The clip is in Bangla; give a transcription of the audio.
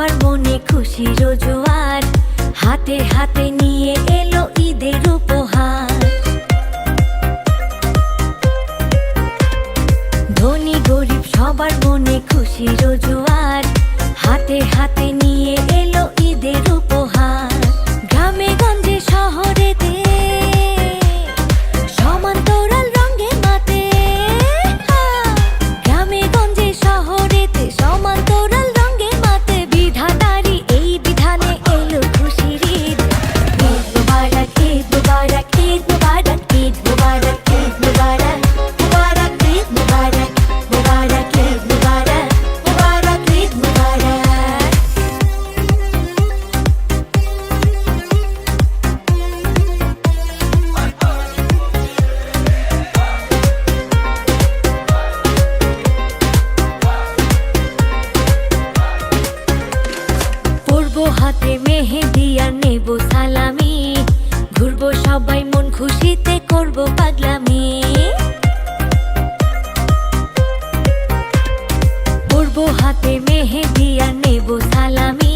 সবার মনে খুশি রোজুয়ার হাতে হাতে নিয়ে এলো ঈদের উপহার। ধনী গরিব সবার মনে খুশি রোজুয়ার হাতে হাতে নিয়ে को हाथे दिया ने वो सलामी।